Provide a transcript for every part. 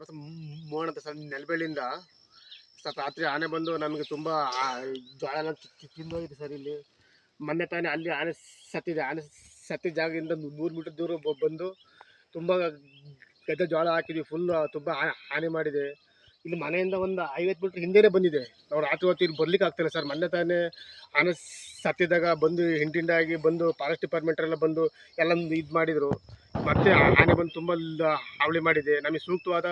ಮತ್ತು ಮೋಹನ್ ಅಂತ ಸರ್ ಸ್ವಲ್ಪ ರಾತ್ರಿ ಆನೆ ಬಂದು ನಮಗೆ ತುಂಬ ಜೋಳ ಎಲ್ಲ ತಿಂದೋಗಿದೆ ಸರ್ ಇಲ್ಲಿ. ಮೊನ್ನೆ ತಾನೇ ಅಲ್ಲಿ ಆನೆ ಸತ್ತಿದೆ. ಆನೆ ಸತ್ತಿದ ಜಾಗದಿಂದ ನೂರು ಮೀಟರ್ ದೂರ ಬಂದು ತುಂಬ ಗದ್ದೆ ಜೋಳ ಹಾಕಿದ್ವಿ. ಫುಲ್ ತುಂಬ ಹಾನಿ ಮಾಡಿದೆ. ಇಲ್ಲಿ ಮನೆಯಿಂದ ಒಂದು ಐವತ್ತು ಮೀಟ್ರ್ ಹಿಂದೆನೇ ಬಂದಿದೆ ನಾವು ರಾತ್ರಿ ಹೊತ್ತು ಇಲ್ಲಿ ಬರ್ಲಿಕ್ಕೆ ಆಗ್ತಿಲ್ಲ ಸರ್. ಮೊನ್ನೆ ತಾನೇ ಅನಸ್ ಸತ್ತಿದ್ದಾಗ ಬಂದು ಹಿಂಡಿಂಡಾಗಿ ಬಂದು ಫಾರೆಸ್ಟ್ ಡಿಪಾರ್ಟ್ಮೆಂಟ್ ಎಲ್ಲ ಬಂದು ಎಲ್ಲ ಇದು ಮಾಡಿದರು. ಮತ್ತೆ ಆನೆ ಬಂದು ತುಂಬ ಹಾವಳಿ ಮಾಡಿದೆ. ನಮಗೆ ಸೂಕ್ತವಾದ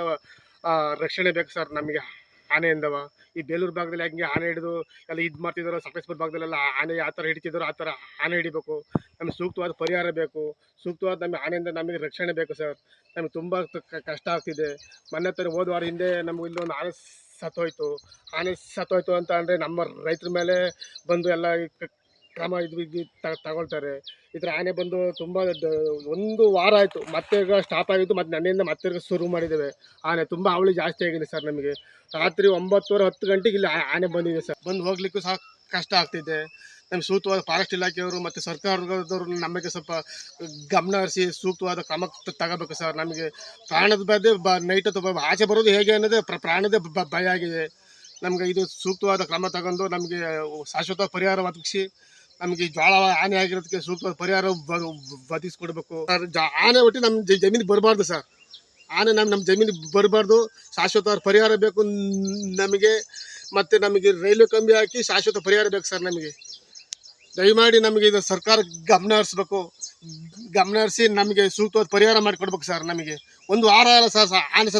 ರಕ್ಷಣೆ ಬೇಕು ಸರ್ ನಮಗೆ. ಆನೆಯಿಂದವ ಈ ಬೇಲೂರು ಭಾಗದಲ್ಲಿ ಹಂಗೆ ಆನೆ ಹಿಡಿದು ಎಲ್ಲ ಇದು ಮಾಡ್ತಿದ್ರು ಸಕಲೇಶ್ಪುರ ಭಾಗದಲ್ಲೆಲ್ಲ ಆನೆ ಯಾವ ಥರ ಹಿಡಿತಿದ್ರು ಆ ಥರ ಆನೆ ಹಿಡಿಬೇಕು. ನಮಗೆ ಸೂಕ್ತವಾದ ಪರಿಹಾರ ಬೇಕು. ಸೂಕ್ತವಾದ ನಮಗೆ ಆನೆಯಿಂದ ನಮಗೆ ರಕ್ಷಣೆ ಬೇಕು ಸರ್. ನಮಗೆ ತುಂಬ ಕಷ್ಟ ಆಗ್ತಿದೆ. ಮೊನ್ನೆ ತರ ಹೋದ ವಾರ ಹಿಂದೆ ನಮಗೆ ಒಂದು ಆನೆ ಸತ್ತೋಯ್ತು. ಆನೆ ಸತ್ತೋಯ್ತು ಅಂತ ಅಂದರೆ ನಮ್ಮ ರೈತರ ಮೇಲೆ ಬಂದು ಎಲ್ಲ ಕ್ರಮ ಇದು ಇದು ತಗೊಳ್ತಾರೆ. ಈ ಥರ ಆನೆ ಬಂದು ತುಂಬ ಒಂದು ವಾರ ಆಯಿತು. ಮತ್ತೆ ಈಗ ಸ್ಟಾಪ್ ಆಗಿತ್ತು ಮತ್ತು ನನ್ನಿಂದ ಮತ್ತೆ ಶುರು ಮಾಡಿದ್ದೇವೆ. ಆನೆ ತುಂಬ ಅವಳಿ ಜಾಸ್ತಿ ಆಗಿದೆ ಸರ್ ನಮಗೆ. ರಾತ್ರಿ ಒಂಬತ್ತುವರೆ ಹತ್ತು ಗಂಟೆಗೆ ಇಲ್ಲಿ ಆನೆ ಬಂದಿದೆ ಸರ್. ಬಂದು ಹೋಗ್ಲಿಕ್ಕೂ ಸಹ ಕಷ್ಟ ಆಗ್ತಿದೆ. ನಮ್ಮ ಸೂಕ್ತವಾದ ಫಾರೆಸ್ಟ್ ಇಲಾಖೆಯವರು ಮತ್ತು ಸರ್ಕಾರದವರು ನಮಗೆ ಸ್ವಲ್ಪ ಗಮನ ಹರಿಸಿ ಸೂಕ್ತವಾದ ಕ್ರಮ ತಗೋಬೇಕು ಸರ್. ನಮಗೆ ಪ್ರಾಣದ ಬಗ್ಗೆ ಬ ನೈಟ್ ಅಥವಾ ಆಚೆ ಬರೋದು ಹೇಗೆ ಅನ್ನೋದೇ ಪ್ರ, ಪ್ರಾಣದ ಭಯ ಆಗಿದೆ. ನಮಗೆ ಇದು ಸೂಕ್ತವಾದ ಕ್ರಮ ತಗೊಂಡು ನಮಗೆ ಶಾಶ್ವತ ಪರಿಹಾರ ಒದಗಿಸಿ ನಮಗೆ ಜ್ವಾಳ ಆನೆ ಆಗಿರೋದಕ್ಕೆ ಸೂಕ್ತ ಪರಿಹಾರ ಬದಿಸ್ಕೊಡ್ಬೇಕು ಸರ್ ಆನೆ ಒಟ್ಟು ನಮ್ಮ ಜ- ಜಮೀನಿಗೆ ಬರಬಾರ್ದು ಸರ್. ಆನೆ ನಮ್ಮ ನಮ್ಮ ಜಮೀನಿಗೆ ಬರಬಾರ್ದು. ಶಾಶ್ವತ ಪರಿಹಾರ ಬೇಕು ನಮಗೆ. ಮತ್ತು ನಮಗೆ ರೈಲ್ವೆ ಕಂಬಿ ಹಾಕಿ ಶಾಶ್ವತ ಪರಿಹಾರ ಬೇಕು ಸರ್ ನಮಗೆ. ದಯಮಾಡಿ ನಮಗೆ ಇದು ಸರ್ಕಾರ ಗಮನ ಹರಿಸ್ಬೇಕು. ಗಮನ ಹರಿಸಿ ನಮಗೆ ಸೂಕ್ತವಾದ ಪರಿಹಾರ ಮಾಡಿಕೊಡ್ಬೇಕು ಸರ್ ನಮಗೆ. ಒಂದು ವಾರ ಅಲ್ಲ ಸರ್ ಆನೆ